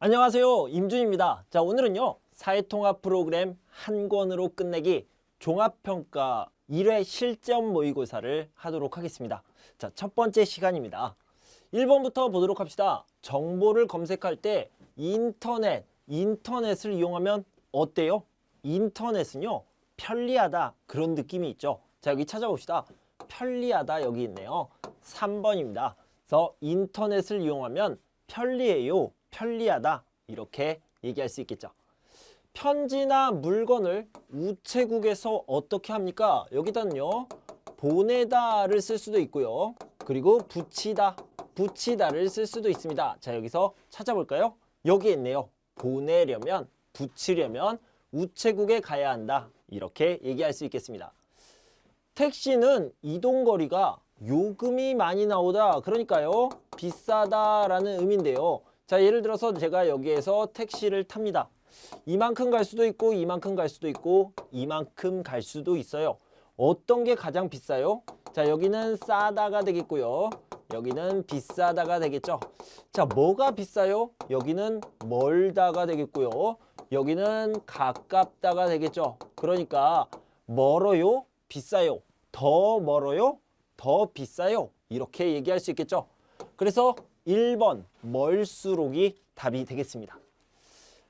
안녕하세요. 임준입니다. 자, 오늘은요. 사회통합 프로그램 한 권으로 끝내기 종합평가 1회 실전 모의고사를 하도록 하겠습니다. 자, 첫 번째 시간입니다. 1번부터 보도록 합시다. 정보를 검색할 때 인터넷, 인터넷을 이용하면 어때요? 인터넷은요. 편리하다. 그런 느낌이 있죠. 자, 여기 찾아봅시다. 편리하다 여기 있네요. 3번입니다. 그래서 인터넷을 이용하면 편리해요. 편리하다. 이렇게 얘기할 수 있겠죠. 편지나 물건을 우체국에서 어떻게 합니까? 여기다는요. 보내다를 쓸 수도 있고요. 그리고 붙이다, 붙이다를 쓸 수도 있습니다. 자, 여기서 찾아볼까요? 여기 있네요. 보내려면, 붙이려면 우체국에 가야 한다. 이렇게 얘기할 수 있겠습니다. 택시는 이동거리가 요금이 많이 나오다. 그러니까요. 비싸다라는 의미인데요. 자, 예를 들어서 제가 여기에서 택시를 탑니다. 이만큼 갈 수도 있고 이만큼 갈 수도 있고 이만큼 갈 수도 있어요. 어떤 게 가장 비싸요? 자, 여기는 싸다가 되겠고요. 여기는 비싸다가 되겠죠. 자, 뭐가 비싸요? 여기는 멀다가 되겠고요. 여기는 가깝다가 되겠죠. 그러니까 멀어요? 비싸요? 더 멀어요? 더 비싸요? 이렇게 얘기할 수 있겠죠. 그래서 1번 멀수록이 답이 되겠습니다.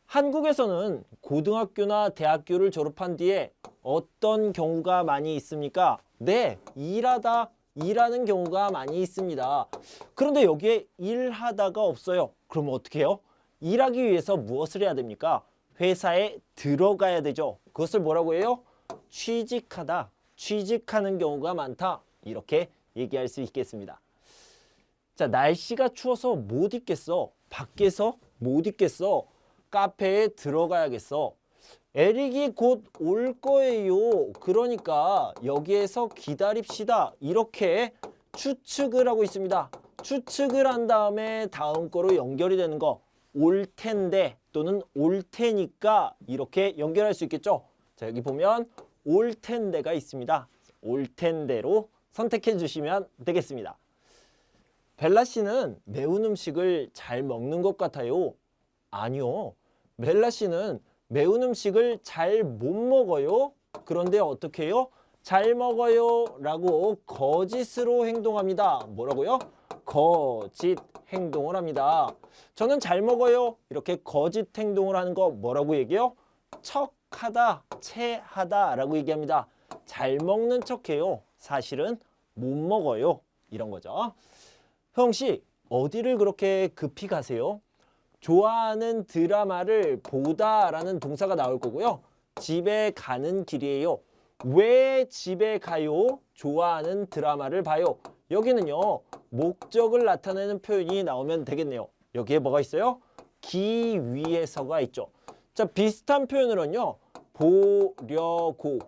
한국에서는 고등학교나 대학교를 졸업한 뒤에 어떤 경우가 많이 있습니까? 네, 일하다, 일하는 경우가 많이 있습니다. 그런데 여기에 일하다가 없어요. 그럼 어떻게 해요? 일하기 위해서 무엇을 해야 됩니까? 회사에 들어가야 되죠. 그것을 뭐라고 해요? 취직하다, 취직하는 경우가 많다. 이렇게 얘기할 수 있겠습니다. 자, 날씨가 추워서 못 있겠어. 밖에서 못 있겠어. 카페에 들어가야겠어. 에릭이 곧 올 거예요. 그러니까 여기에서 기다립시다. 이렇게 추측을 하고 있습니다. 추측을 한 다음에 다음 거로 연결이 되는 거. 올 텐데 또는 올 테니까 이렇게 연결할 수 있겠죠. 자, 여기 보면 올 텐데가 있습니다. 올 텐데로 선택해 주시면 되겠습니다. 벨라 씨는 매운 음식을 잘 먹는 것 같아요. 아니요. 벨라 씨는 매운 음식을 잘 못 먹어요. 그런데 어떻게 해요? 잘 먹어요. 라고 거짓으로 행동합니다. 뭐라고요? 거짓 행동을 합니다. 저는 잘 먹어요. 이렇게 거짓 행동을 하는 거 뭐라고 얘기해요? 척하다, 체하다 라고 얘기합니다. 잘 먹는 척해요. 사실은 못 먹어요. 이런 거죠. 형 씨, 어디를 그렇게 급히 가세요? 좋아하는 드라마를 보다라는 동사가 나올 거고요. 집에 가는 길이에요. 왜 집에 가요? 좋아하는 드라마를 봐요. 여기는요, 목적을 나타내는 표현이 나오면 되겠네요. 여기에 뭐가 있어요? 기 위에서가 있죠. 자, 비슷한 표현으로는요, 보려고,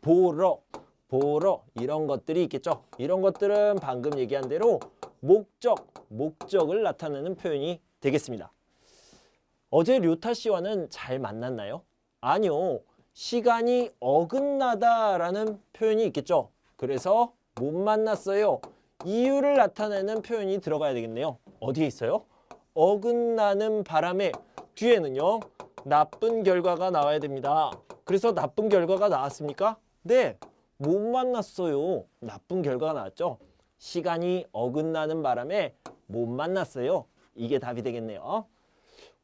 보러, 보러, 이런 것들이 있겠죠. 이런 것들은 방금 얘기한 대로 목적, 목적을 나타내는 표현이 되겠습니다. 어제 류타 씨와는 잘 만났나요? 아니요. 시간이 어긋나다라는 표현이 있겠죠. 그래서 못 만났어요. 이유를 나타내는 표현이 들어가야 되겠네요. 어디에 있어요? 어긋나는 바람에 뒤에는요. 나쁜 결과가 나와야 됩니다. 그래서 나쁜 결과가 나왔습니까? 네. 못 만났어요. 나쁜 결과가 나왔죠. 시간이 어긋나는 바람에 못 만났어요. 이게 답이 되겠네요.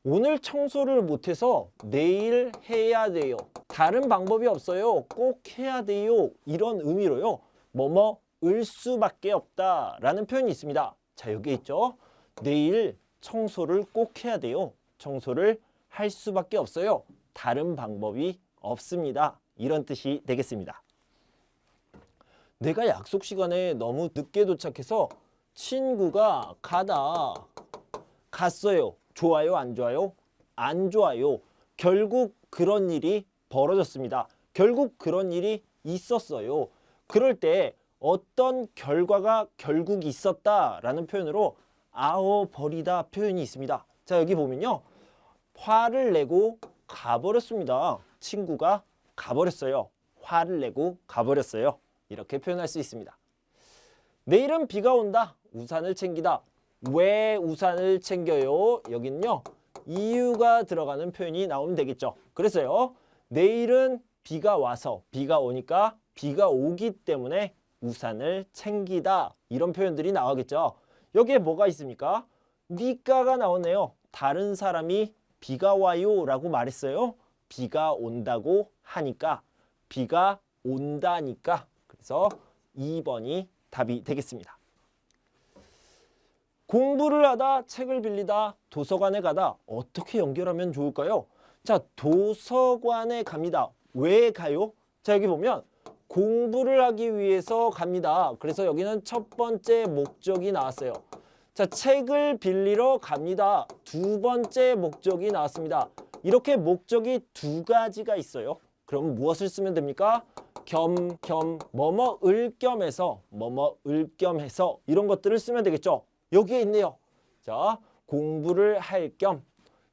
오늘 청소를 못해서 내일 해야 돼요. 다른 방법이 없어요. 꼭 해야 돼요. 이런 의미로요. 뭐뭐을 수밖에 없다 라는 표현이 있습니다. 자, 여기 있죠. 내일 청소를 꼭 해야 돼요. 청소를 할 수밖에 없어요. 다른 방법이 없습니다. 이런 뜻이 되겠습니다. 내가 약속 시간에 너무 늦게 도착해서 친구가 가다 갔어요. 좋아요, 안 좋아요? 안 좋아요. 결국 그런 일이 벌어졌습니다. 결국 그런 일이 있었어요. 그럴 때 어떤 결과가 결국 있었다라는 표현으로 아워 버리다 표현이 있습니다. 자, 여기 보면요. 화를 내고 가버렸습니다. 친구가 가버렸어요. 화를 내고 가버렸어요. 이렇게 표현할 수 있습니다. 내일은 비가 온다. 우산을 챙기다. 왜 우산을 챙겨요? 여기는요. 이유가 들어가는 표현이 나오면 되겠죠. 그래서요. 내일은 비가 와서 비가 오니까 비가 오기 때문에 우산을 챙기다 이런 표현들이 나오겠죠. 여기에 뭐가 있습니까? 니까가 나오네요. 다른 사람이 비가 와요 라고 말했어요. 비가 온다고 하니까 비가 온다니까 그래서 2번이 답이 되겠습니다. 공부를 하다 책을 빌리다 도서관에 가다 어떻게 연결하면 좋을까요? 자 도서관에 갑니다. 왜 가요? 자 여기 보면 공부를 하기 위해서 갑니다. 그래서 여기는 첫 번째 목적이 나왔어요. 자 책을 빌리러 갑니다. 두 번째 목적이 나왔습니다. 이렇게 목적이 두 가지가 있어요. 그럼 무엇을 쓰면 됩니까? 겸, 겸, 뭐뭐 을 겸해서, 뭐뭐 을 겸해서 이런 것들을 쓰면 되겠죠. 여기에 있네요. 자, 공부를 할 겸,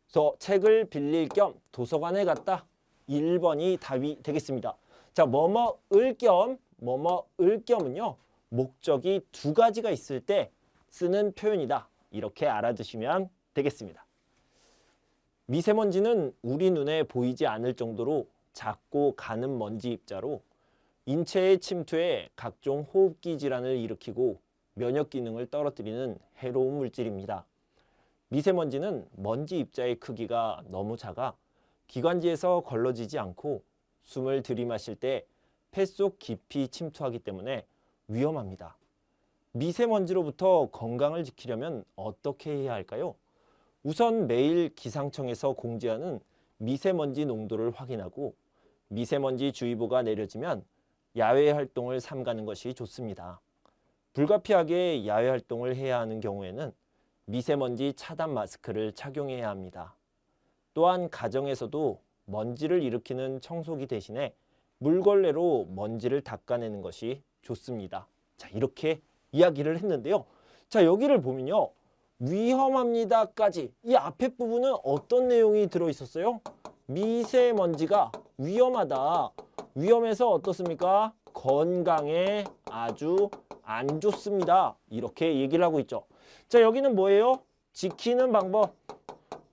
저 책을 빌릴 겸 도서관에 갔다. 1번이 답이 되겠습니다. 자, 뭐뭐 을 겸, 뭐뭐 을 겸은요. 목적이 두 가지가 있을 때 쓰는 표현이다. 이렇게 알아두시면 되겠습니다. 미세먼지는 우리 눈에 보이지 않을 정도로 작고 가는 먼지 입자로 인체에 침투해 각종 호흡기 질환을 일으키고 면역 기능을 떨어뜨리는 해로운 물질입니다. 미세먼지는 먼지 입자의 크기가 너무 작아 기관지에서 걸러지지 않고 숨을 들이마실 때 폐 속 깊이 침투하기 때문에 위험합니다. 미세먼지로부터 건강을 지키려면 어떻게 해야 할까요? 우선 매일 기상청에서 공지하는 미세먼지 농도를 확인하고 미세먼지 주의보가 내려지면 야외 활동을 삼가는 것이 좋습니다. 불가피하게 야외 활동을 해야 하는 경우에는 미세먼지 차단 마스크를 착용해야 합니다. 또한 가정에서도 먼지를 일으키는 청소기 대신에 물걸레로 먼지를 닦아내는 것이 좋습니다. 자, 이렇게 이야기를 했는데요. 자, 여기를 보면요. 위험합니다까지 이 앞에 부분은 어떤 내용이 들어 있었어요? 미세먼지가 위험하다. 위험해서 어떻습니까? 건강에 아주 안 좋습니다. 이렇게 얘기를 하고 있죠. 자, 여기는 뭐예요? 지키는 방법.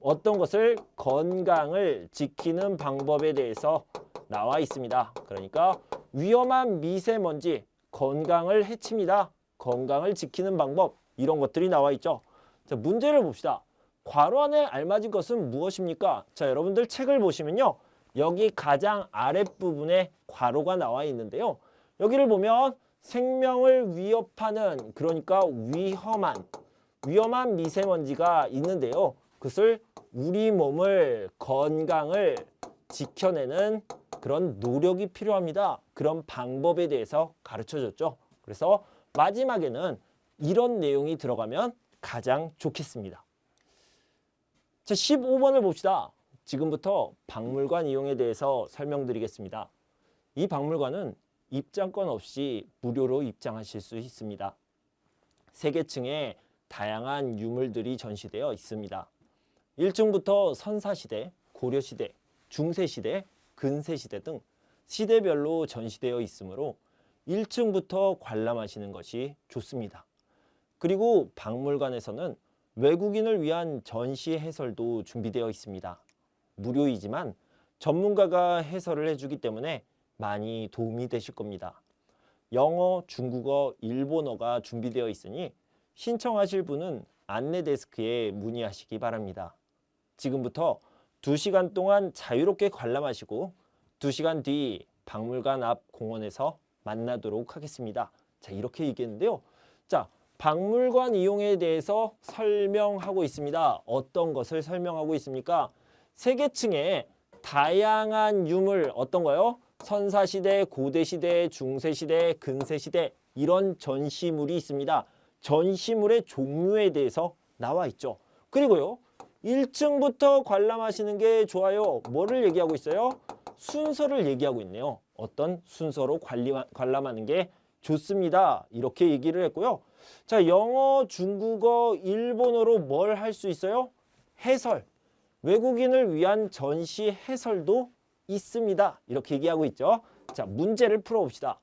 어떤 것을 건강을 지키는 방법에 대해서 나와 있습니다. 그러니까 위험한 미세먼지 건강을 해칩니다. 건강을 지키는 방법 이런 것들이 나와 있죠. 자, 문제를 봅시다. 괄호 안에 알맞은 것은 무엇입니까? 자, 여러분들 책을 보시면요. 여기 가장 아랫부분에 괄호가 나와 있는데요. 여기를 보면 생명을 위협하는 그러니까 위험한 위험한 미세먼지가 있는데요. 그것을 우리 몸을 건강을 지켜내는 그런 노력이 필요합니다. 그런 방법에 대해서 가르쳐 줬죠. 그래서 마지막에는 이런 내용이 들어가면 가장 좋겠습니다. 자, 15번을 봅시다. 지금부터 박물관 이용에 대해서 설명드리겠습니다. 이 박물관은 입장권 없이 무료로 입장하실 수 있습니다. 세계층에 다양한 유물들이 전시되어 있습니다. 1층부터 선사시대, 고려시대, 중세시대, 근세시대 등 시대별로 전시되어 있으므로 1층부터 관람하시는 것이 좋습니다. 그리고 박물관에서는 외국인을 위한 전시 해설도 준비되어 있습니다. 무료이지만 전문가가 해설을 해주기 때문에 많이 도움이 되실 겁니다. 영어, 중국어, 일본어가 준비되어 있으니 신청하실 분은 안내 데스크에 문의하시기 바랍니다. 지금부터 2시간 동안 자유롭게 관람하시고 2시간 뒤 박물관 앞 공원에서 만나도록 하겠습니다. 자, 이렇게 얘기했는데요. 자, 박물관 이용에 대해서 설명하고 있습니다. 어떤 것을 설명하고 있습니까? 세계층에 다양한 유물 어떤 거요? 선사시대, 고대시대, 중세시대, 근세시대 이런 전시물이 있습니다. 전시물의 종류에 대해서 나와 있죠. 그리고요. 1층부터 관람하시는 게 좋아요. 뭐를 얘기하고 있어요? 순서를 얘기하고 있네요. 어떤 순서로 관람하는 게 좋습니다. 이렇게 얘기를 했고요. 자, 영어, 중국어, 일본어로 뭘 할 수 있어요? 해설. 외국인을 위한 전시 해설도 있습니다. 이렇게 얘기하고 있죠. 자, 문제를 풀어봅시다.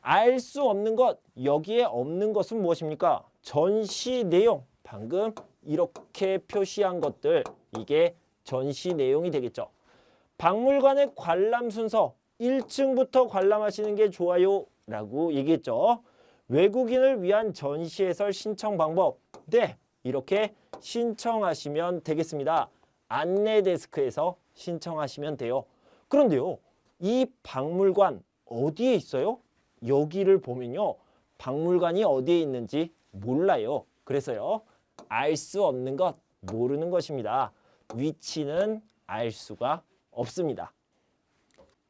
알 수 없는 것, 여기에 없는 것은 무엇입니까? 전시 내용, 방금 이렇게 표시한 것들, 이게 전시 내용이 되겠죠. 박물관의 관람 순서 1층부터 관람하시는 게 좋아요 라고 얘기했죠. 외국인을 위한 전시 해설 신청 방법. 네, 이렇게 신청하시면 되겠습니다. 안내 데스크에서 신청하시면 돼요. 그런데요, 이 박물관 어디에 있어요? 여기를 보면요, 박물관이 어디에 있는지 몰라요. 그래서요, 알 수 없는 것, 모르는 것입니다. 위치는 알 수가 없습니다.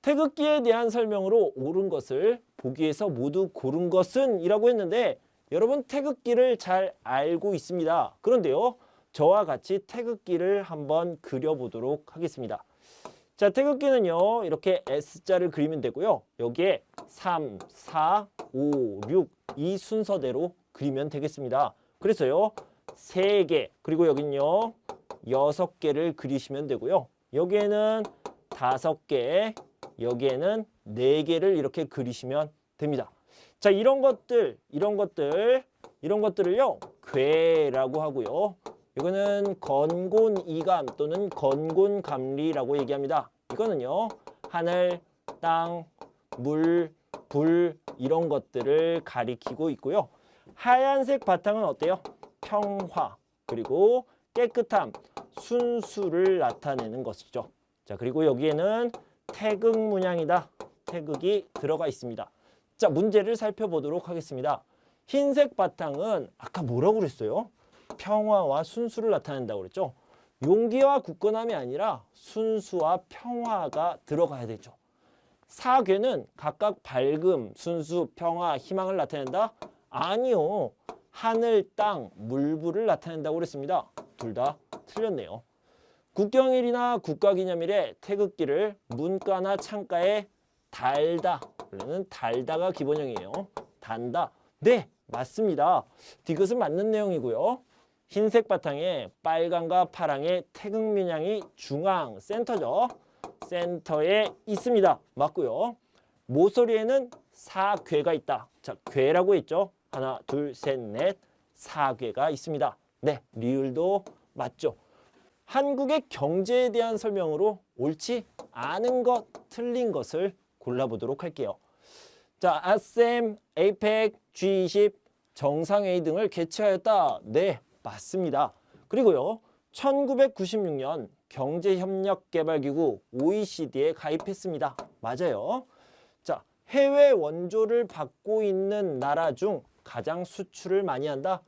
태극기에 대한 설명으로 옳은 것을 보기에서 모두 고른 것은 이라고 했는데 여러분 태극기를 잘 알고 있습니다. 그런데요. 저와 같이 태극기를 한번 그려보도록 하겠습니다. 자, 태극기는요. 이렇게 S자를 그리면 되고요. 여기에 3, 4, 5, 6 이 순서대로 그리면 되겠습니다. 그래서요. 3개 그리고 여기는요. 6개를 그리시면 되고요. 여기에는 5개, 여기에는 4개를 이렇게 그리시면 됩니다. 자, 이런 것들, 이런 것들, 이런 것들을요. 괴라고 하고요. 이거는 건곤이감 또는 건곤감리라고 얘기합니다. 이거는요. 하늘, 땅, 물, 불 이런 것들을 가리키고 있고요. 하얀색 바탕은 어때요? 평화 그리고 깨끗함, 순수를 나타내는 것이죠. 자, 그리고 여기에는 태극 문양이다. 태극이 들어가 있습니다. 자, 문제를 살펴보도록 하겠습니다. 흰색 바탕은 아까 뭐라고 그랬어요? 평화와 순수를 나타낸다고 그랬죠. 용기와 굳건함이 아니라 순수와 평화가 들어가야 되죠. 사괴는 각각 밝음, 순수, 평화, 희망을 나타낸다? 아니요. 하늘, 땅, 물불을 나타낸다고 그랬습니다. 둘 다 틀렸네요. 국경일이나 국가기념일에 태극기를 문가나 창가에 달다. 그러면 달다가 기본형이에요. 단다. 네, 맞습니다. 디귿은 맞는 내용이고요. 흰색 바탕에 빨강과 파랑의 태극 문양이 중앙 센터죠. 센터에 있습니다. 맞고요. 모서리에는 사괴가 있다. 자, 괴라고 했죠. 하나, 둘, 셋, 넷. 사괴가 있습니다. 네, 리을도 맞죠. 한국의 경제에 대한 설명으로 옳지 않은 것, 틀린 것을 골라보도록 할게요. 자, 아셈, 에이펙, G20, 정상회의 등을 개최하였다. 네, 맞습니다. 그리고요, 1996년 경제협력개발기구 OECD에 가입했습니다. 맞아요. 자, 해외 원조를 받고 있는 나라 중 가장 수출을 많이 한다?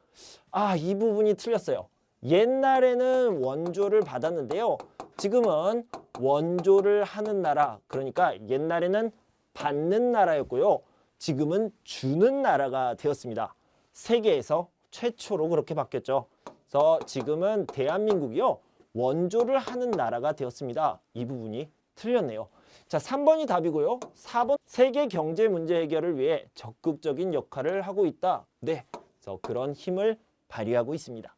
아, 이 부분이 틀렸어요. 옛날에는 원조를 받았는데요. 지금은 원조를 하는 나라, 그러니까 옛날에는 받는 나라였고요. 지금은 주는 나라가 되었습니다. 세계에서 최초로 그렇게 바뀌었죠. 그래서 지금은 대한민국이요. 원조를 하는 나라가 되었습니다. 이 부분이 틀렸네요. 자, 3번이 답이고요. 4번 세계 경제 문제 해결을 위해 적극적인 역할을 하고 있다. 네. 그래서 그런 힘을 발휘하고 있습니다.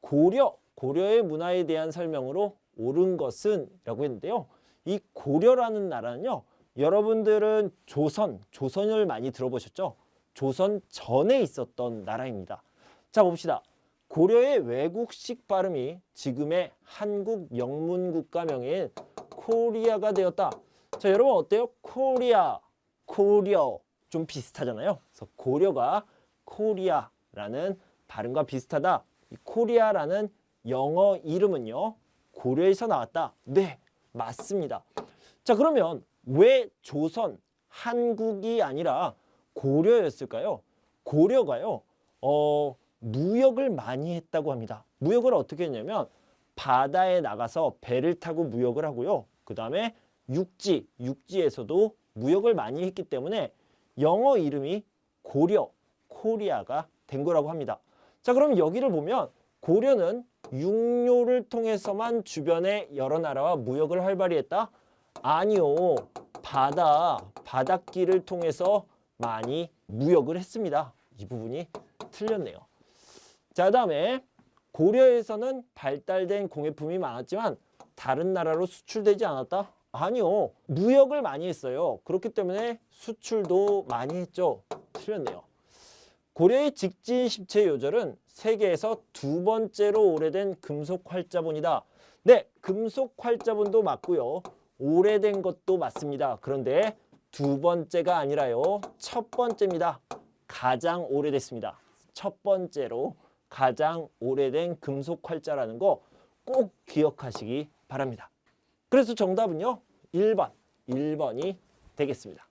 고려, 고려의 문화에 대한 설명으로 옳은 것은 라고 했는데요. 이 고려라는 나라는요. 여러분들은 조선, 조선을 많이 들어보셨죠? 조선 전에 있었던 나라입니다. 자 봅시다. 고려의 외국식 발음이 지금의 한국 영문 국가명인 코리아가 되었다. 자 여러분 어때요? 코리아, 코리아 좀 비슷하잖아요. 그래서 고려가 코리아라는 발음과 비슷하다. 이 코리아라는 영어 이름은요 고려에서 나왔다. 네 맞습니다. 자 그러면 왜 조선 한국이 아니라 고려였을까요? 고려가요 어 무역을 많이 했다고 합니다. 무역을 어떻게 했냐면 바다에 나가서 배를 타고 무역을 하고요. 그 다음에 육지, 육지에서도 무역을 많이 했기 때문에 영어 이름이 고려, 코리아가 된 거라고 합니다. 자, 그럼 여기를 보면 고려는 육료를 통해서만 주변의 여러 나라와 무역을 활발히 했다? 아니요. 바다, 바닷길을 통해서 많이 무역을 했습니다. 이 부분이 틀렸네요. 자, 다음에 고려에서는 발달된 공예품이 많았지만 다른 나라로 수출되지 않았다? 아니요. 무역을 많이 했어요. 그렇기 때문에 수출도 많이 했죠. 틀렸네요. 고려의 직진 십체 요절은 세계에서 두 번째로 오래된 금속 활자본이다. 네, 금속 활자본도 맞고요. 오래된 것도 맞습니다. 그런데 두 번째가 아니라요. 첫 번째입니다. 가장 오래됐습니다. 첫 번째로 가장 오래된 금속 활자라는 거 꼭 기억하시기 바랍니다. 그래서 정답은요. 1번. 1번이 되겠습니다.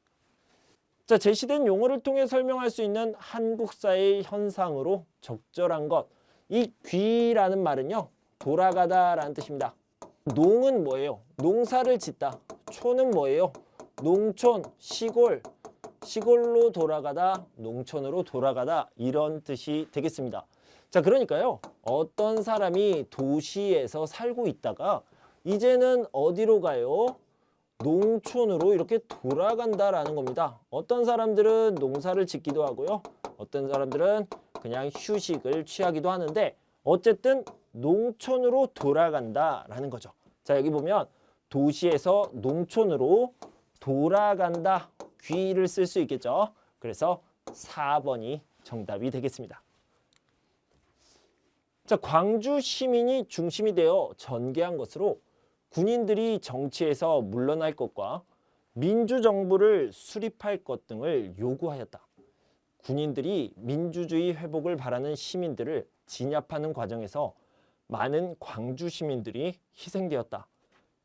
자, 제시된 용어를 통해 설명할 수 있는 한국사의 현상으로 적절한 것. 이 귀라는 말은요. 돌아가다 라는 뜻입니다. 농은 뭐예요? 농사를 짓다. 촌은 뭐예요? 농촌, 시골, 시골로 돌아가다, 농촌으로 돌아가다 이런 뜻이 되겠습니다. 자, 그러니까요. 어떤 사람이 도시에서 살고 있다가 이제는 어디로 가요? 농촌으로 이렇게 돌아간다라는 겁니다. 어떤 사람들은 농사를 짓기도 하고요. 어떤 사람들은 그냥 휴식을 취하기도 하는데 어쨌든 농촌으로 돌아간다라는 거죠. 자, 여기 보면 도시에서 농촌으로 돌아간다. 귀를 쓸 수 있겠죠. 그래서 4번이 정답이 되겠습니다. 자, 광주 시민이 중심이 되어 전개한 것으로 군인들이 정치에서 물러날 것과 민주정부를 수립할 것 등을 요구하였다. 군인들이 민주주의 회복을 바라는 시민들을 진압하는 과정에서 많은 광주 시민들이 희생되었다.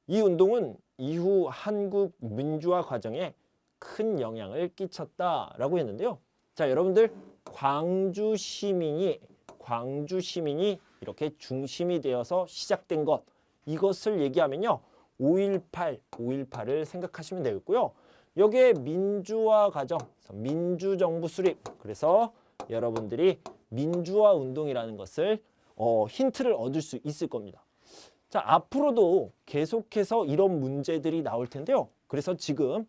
이 운동은 이후 한국 민주화 과정에 큰 영향을 끼쳤다라고 했는데요. 자, 여러분들 광주 시민이 광주 시민이 이렇게 중심이 되어서 시작된 것 이것을 얘기하면요. 5.18, 5.18을 생각하시면 되겠고요. 여기에 민주화 과정, 민주정부 수립. 그래서 여러분들이 민주화 운동이라는 것을 어, 힌트를 얻을 수 있을 겁니다. 자, 앞으로도 계속해서 이런 문제들이 나올 텐데요. 그래서 지금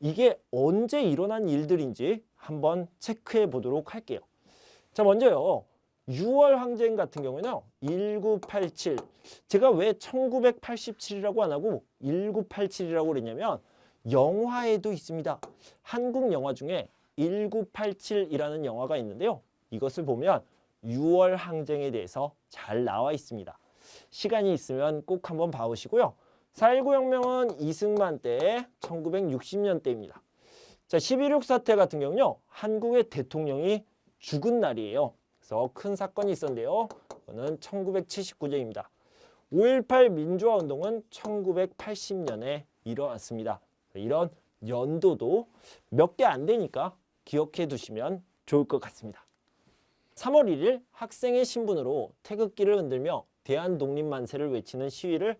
이게 언제 일어난 일들인지 한번 체크해 보도록 할게요. 자, 먼저요. 6월 항쟁 같은 경우에는 1987 제가 왜 1987이라고 안 하고 1987이라고 그랬냐면 영화에도 있습니다. 한국 영화 중에 1987이라는 영화가 있는데요. 이것을 보면 6월 항쟁에 대해서 잘 나와 있습니다. 시간이 있으면 꼭 한번 봐보시고요. 4.19 혁명은 이승만 때 1960년대입니다. 자, 11.6 사태 같은 경우는요. 한국의 대통령이 죽은 날이에요. 그래서 큰 사건이 있었는데요. 그거는 1979년입니다. 5.18 민주화 운동은 1980년에 일어났습니다. 이런 연도도 몇 개 안 되니까 기억해 두시면 좋을 것 같습니다. 3월 1일 학생의 신분으로 태극기를 흔들며 대한 독립 만세를 외치는 시위를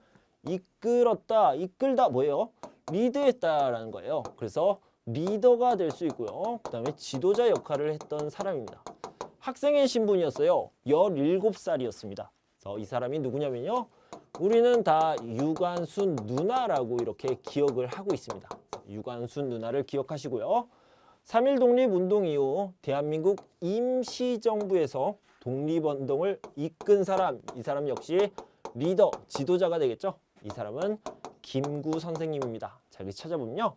이끌었다, 이끌다 뭐예요? 리드했다라는 거예요. 그래서 리더가 될 수 있고요. 그 다음에 지도자 역할을 했던 사람입니다. 학생의 신분이었어요. 17살이었습니다. 그래서 이 사람이 누구냐면요. 우리는 다 유관순 누나라고 이렇게 기억을 하고 있습니다. 유관순 누나를 기억하시고요. 3.1 독립운동 이후 대한민국 임시정부에서 독립운동을 이끈 사람, 이 사람 역시 리더, 지도자가 되겠죠. 이 사람은 김구 선생님입니다. 자, 여기 찾아보면요.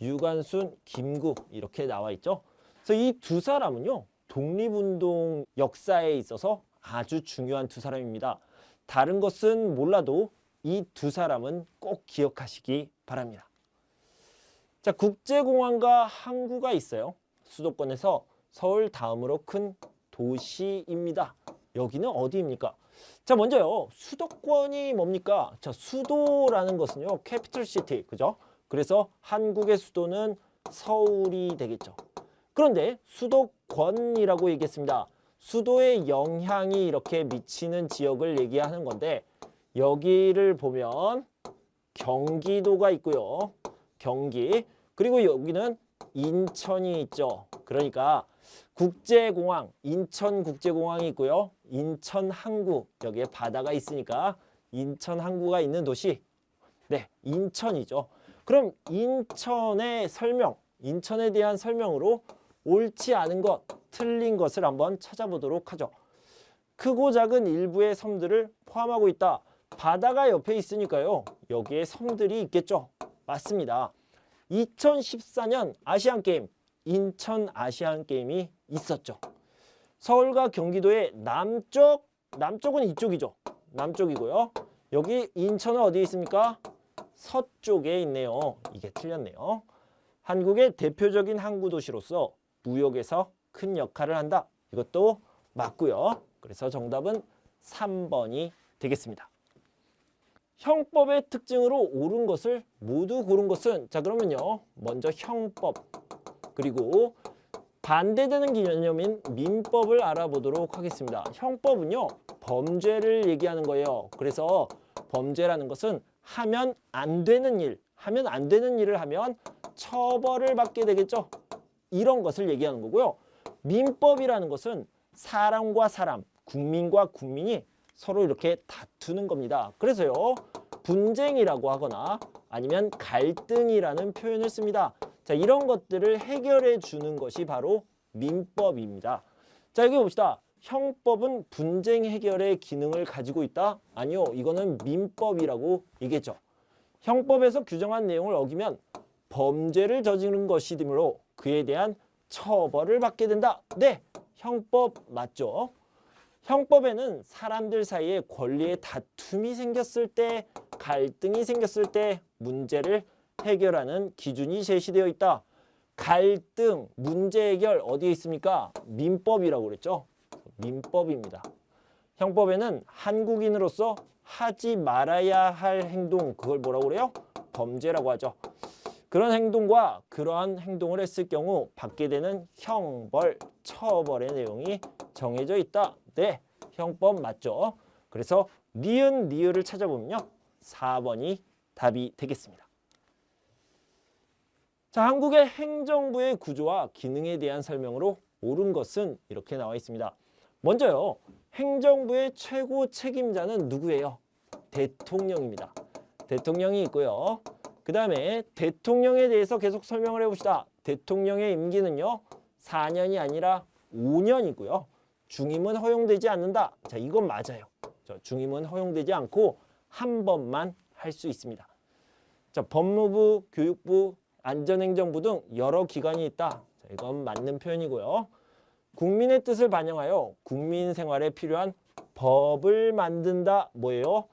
유관순, 김구 이렇게 나와 있죠. 그래서 이 두 사람은요. 독립운동 역사에 있어서 아주 중요한 두 사람입니다. 다른 것은 몰라도 이 두 사람은 꼭 기억하시기 바랍니다. 자, 국제공항과 항구가 있어요. 수도권에서 서울 다음으로 큰 도시입니다. 여기는 어디입니까? 자, 먼저요. 수도권이 뭡니까? 자, 수도라는 것은요. 캐피털 시티. 그죠? 그래서 한국의 수도는 서울이 되겠죠. 그런데 수도권이라고 얘기했습니다. 수도의 영향이 이렇게 미치는 지역을 얘기하는 건데 여기를 보면 경기도가 있고요. 경기. 그리고 여기는 인천이 있죠. 그러니까 국제공항, 인천국제공항이 있고요. 인천 항구, 여기에 바다가 있으니까 인천 항구가 있는 도시. 네, 인천이죠. 그럼 인천의 설명, 인천에 대한 설명으로 옳지 않은 것, 틀린 것을 한번 찾아보도록 하죠. 크고 작은 일부의 섬들을 포함하고 있다. 바다가 옆에 있으니까요. 여기에 섬들이 있겠죠. 맞습니다. 2014년 아시안 게임 인천 아시안 게임이 있었죠. 서울과 경기도의 남쪽, 남쪽은 이쪽이죠. 남쪽이고요. 여기 인천은 어디에 있습니까? 서쪽에 있네요. 이게 틀렸네요. 한국의 대표적인 항구 도시로서 무역에서 큰 역할을 한다. 이것도 맞고요. 그래서 정답은 3번이 되겠습니다. 형법의 특징으로 옳은 것을 모두 고른 것은 자 그러면요. 먼저 형법 그리고 반대되는 개념인 민법을 알아보도록 하겠습니다. 형법은요. 범죄를 얘기하는 거예요. 그래서 범죄라는 것은 하면 안 되는 일, 하면 안 되는 일을 하면 처벌을 받게 되겠죠. 이런 것을 얘기하는 거고요. 민법이라는 것은 사람과 사람, 국민과 국민이 서로 이렇게 다투는 겁니다. 그래서요. 분쟁이라고 하거나 아니면 갈등이라는 표현을 씁니다. 자, 이런 것들을 해결해 주는 것이 바로 민법입니다. 자, 여기 봅시다. 형법은 분쟁 해결의 기능을 가지고 있다? 아니요. 이거는 민법이라고 얘기했죠. 형법에서 규정한 내용을 어기면 범죄를 저지른 것이므로 그에 대한 처벌을 받게 된다. 네, 형법 맞죠? 형법에는 사람들 사이에 권리의 다툼이 생겼을 때, 갈등이 생겼을 때 문제를 해결하는 기준이 제시되어 있다. 갈등, 문제 해결 어디에 있습니까? 민법이라고 그랬죠. 민법입니다. 형법에는 한국인으로서 하지 말아야 할 행동, 그걸 뭐라고 그래요? 범죄라고 하죠. 그런 행동과 그러한 행동을 했을 경우 받게 되는 형벌, 처벌의 내용이 정해져 있다. 네, 형법 맞죠? 그래서 니은, 니을을 찾아보면요. 4번이 답이 되겠습니다. 자, 한국의 행정부의 구조와 기능에 대한 설명으로 옳은 것은 이렇게 나와 있습니다. 먼저요. 행정부의 최고 책임자는 누구예요? 대통령입니다. 대통령이 있고요. 그 다음에 대통령에 대해서 계속 설명을 해봅시다. 대통령의 임기는요. 4년이 아니라 5년이고요. 중임은 허용되지 않는다. 자, 이건 맞아요. 저 중임은 허용되지 않고 한 번만 할 수 있습니다. 자, 법무부, 교육부, 안전행정부 등 여러 기관이 있다. 자, 이건 맞는 표현이고요. 국민의 뜻을 반영하여 국민 생활에 필요한 법을 만든다. 뭐예요?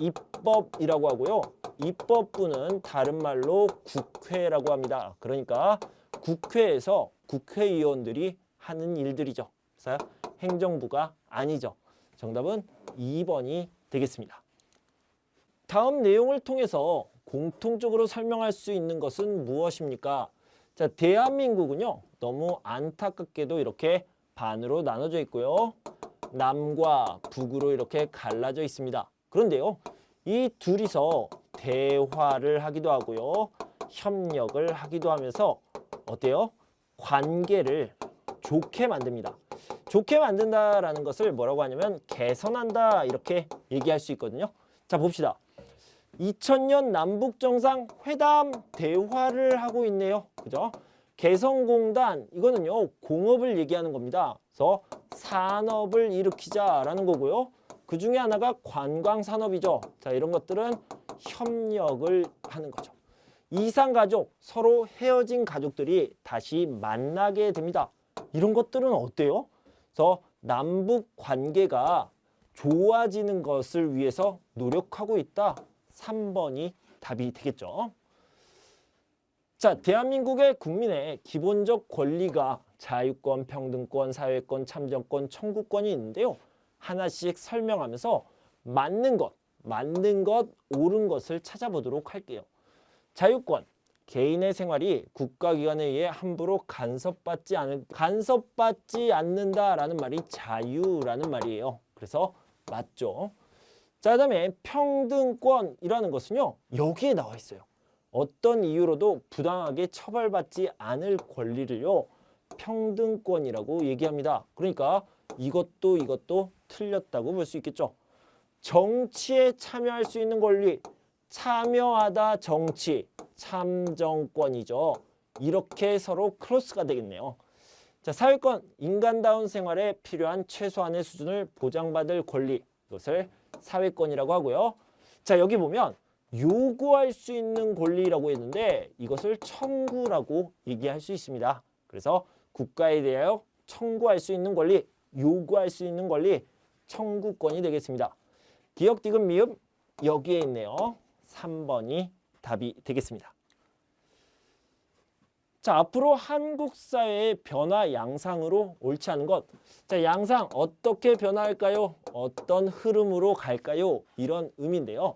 입법이라고 하고요. 입법부는 다른 말로 국회라고 합니다. 그러니까 국회에서 국회의원들이 하는 일들이죠. 그래서 행정부가 아니죠. 정답은 2번이 되겠습니다. 다음 내용을 통해서 공통적으로 설명할 수 있는 것은 무엇입니까? 자, 대한민국은요. 너무 안타깝게도 이렇게 반으로 나눠져 있고요. 남과 북으로 이렇게 갈라져 있습니다. 그런데요. 이 둘이서 대화를 하기도 하고요. 협력을 하기도 하면서 어때요? 관계를 좋게 만듭니다. 좋게 만든다라는 것을 뭐라고 하냐면 개선한다 이렇게 얘기할 수 있거든요. 자 봅시다. 2000년 남북 정상 회담 대화를 하고 있네요. 그죠? 개성공단 이거는요 공업을 얘기하는 겁니다. 그래서 산업을 일으키자라는 거고요. 그 중에 하나가 관광 산업이죠. 자 이런 것들은 협력을 하는 거죠. 이상 가족 서로 헤어진 가족들이 다시 만나게 됩니다. 이런 것들은 어때요? 그래서 남북 관계가 좋아지는 것을 위해서 노력하고 있다. 3번이 답이 되겠죠. 자, 대한민국의 국민의 기본적 권리가 자유권, 평등권, 사회권, 참정권, 청구권이 있는데요. 하나씩 설명하면서 맞는 것, 맞는 것, 옳은 것을 찾아보도록 할게요. 자유권, 개인의 생활이 국가기관에 의해 함부로 간섭받지 않을 간섭받지 않는다라는 말이 자유라는 말이에요. 그래서 맞죠. 자, 그다음에 평등권이라는 것은요. 여기에 나와 있어요. 어떤 이유로도 부당하게 처벌받지 않을 권리를요. 평등권이라고 얘기합니다. 그러니까 이것도 이것도 틀렸다고 볼 수 있겠죠. 정치에 참여할 수 있는 권리, 참여하다 정치, 참정권이죠. 이렇게 서로 크로스가 되겠네요. 자, 사회권, 인간다운 생활에 필요한 최소한의 수준을 보장받을 권리, 이것을 사회권이라고 하고요. 자, 여기 보면 요구할 수 있는 권리라고 했는데 이것을 청구라고 얘기할 수 있습니다. 그래서 국가에 대하여 청구할 수 있는 권리, 요구할 수 있는 권리 청구권이 되겠습니다. 기억 디귿 미음 여기에 있네요. 3번이 답이 되겠습니다. 자, 앞으로 한국 사회의 변화 양상으로 옳지 않은 것. 자, 양상 어떻게 변화할까요? 어떤 흐름으로 갈까요? 이런 의미인데요.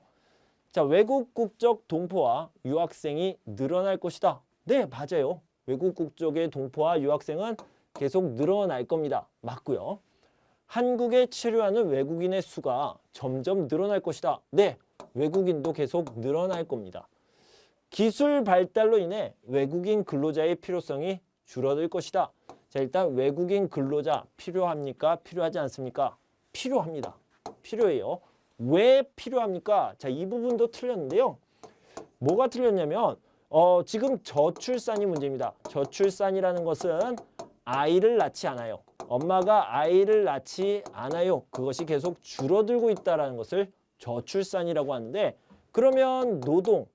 자, 외국 국적 동포와 유학생이 늘어날 것이다. 네, 맞아요. 외국 국적의 동포와 유학생은 계속 늘어날 겁니다. 맞고요. 한국에 체류하는 외국인의 수가 점점 늘어날 것이다. 네, 외국인도 계속 늘어날 겁니다. 기술 발달로 인해 외국인 근로자의 필요성이 줄어들 것이다. 자, 일단 외국인 근로자 필요합니까? 필요하지 않습니까? 필요합니다. 필요해요. 왜 필요합니까? 자, 이 부분도 틀렸는데요. 뭐가 틀렸냐면 어, 지금 저출산이 문제입니다. 저출산이라는 것은 아이를 낳지 않아요. 엄마가 아이를 낳지 않아요. 그것이 계속 줄어들고 있다라는 것을 저출산이라고 하는데 그러면 노동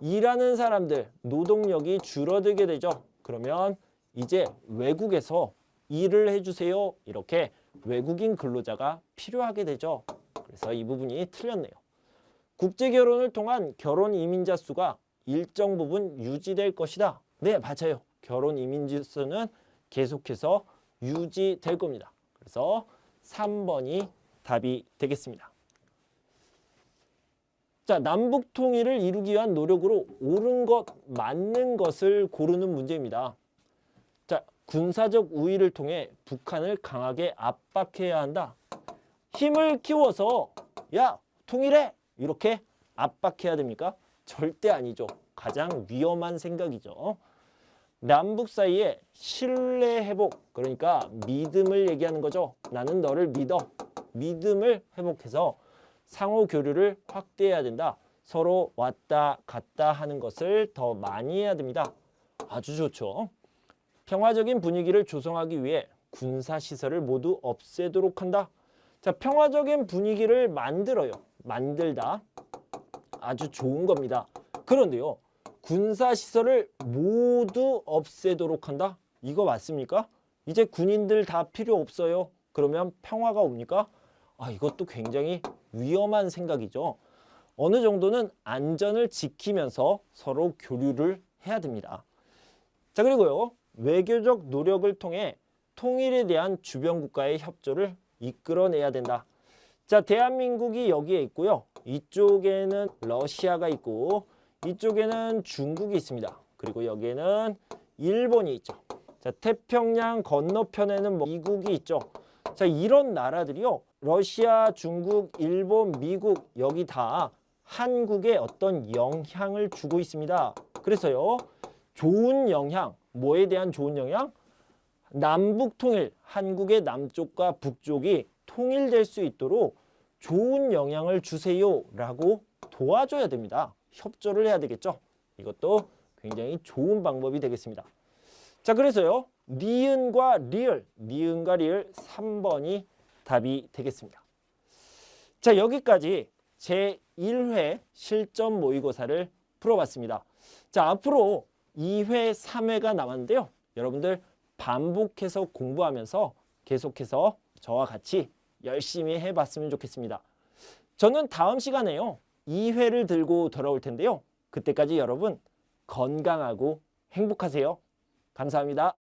일하는 사람들 노동력이 줄어들게 되죠. 그러면 이제 외국에서 일을 해주세요. 이렇게 외국인 근로자가 필요하게 되죠. 그래서 이 부분이 틀렸네요. 국제 결혼을 통한 결혼 이민자 수가 일정 부분 유지될 것이다. 네, 맞아요. 결혼 이민자 수는 계속해서 유지될 겁니다. 그래서 3번이 답이 되겠습니다. 자, 남북 통일을 이루기 위한 노력으로 옳은 것, 맞는 것을 고르는 문제입니다. 자, 군사적 우위를 통해 북한을 강하게 압박해야 한다. 힘을 키워서 야, 통일해! 이렇게 압박해야 됩니까? 절대 아니죠. 가장 위험한 생각이죠. 남북 사이에 신뢰 회복, 그러니까 믿음을 얘기하는 거죠. 나는 너를 믿어. 믿음을 회복해서 상호 교류를 확대해야 된다. 서로 왔다 갔다 하는 것을 더 많이 해야 됩니다. 아주 좋죠. 평화적인 분위기를 조성하기 위해 군사 시설을 모두 없애도록 한다. 자, 평화적인 분위기를 만들어요. 만들다. 아주 좋은 겁니다. 그런데요. 군사 시설을 모두 없애도록 한다. 이거 맞습니까? 이제 군인들 다 필요 없어요. 그러면 평화가 옵니까? 아, 이것도 굉장히 위험한 생각이죠. 어느 정도는 안전을 지키면서 서로 교류를 해야 됩니다. 자, 그리고요. 외교적 노력을 통해 통일에 대한 주변 국가의 협조를 이끌어내야 된다. 자, 대한민국이 여기에 있고요. 이쪽에는 러시아가 있고 이쪽에는 중국이 있습니다. 그리고 여기에는 일본이 있죠. 자, 태평양 건너편에는 뭐 미국이 있죠. 자, 이런 나라들이요. 러시아, 중국, 일본, 미국 여기 다 한국에 어떤 영향을 주고 있습니다. 그래서요. 좋은 영향, 뭐에 대한 좋은 영향? 남북 통일, 한국의 남쪽과 북쪽이 통일될 수 있도록 좋은 영향을 주세요라고 도와줘야 됩니다. 협조를 해야 되겠죠. 이것도 굉장히 좋은 방법이 되겠습니다. 자, 그래서요. 니은과 리을, 니은과 리을 3번이 답이 되겠습니다. 자, 여기까지 제 1회 실전 모의고사를 풀어봤습니다. 자, 앞으로 2회, 3회가 남았는데요. 여러분들 반복해서 공부하면서 계속해서 저와 같이 열심히 해봤으면 좋겠습니다. 저는 다음 시간에요. 2회를 들고 돌아올 텐데요. 그때까지 여러분 건강하고 행복하세요. 감사합니다.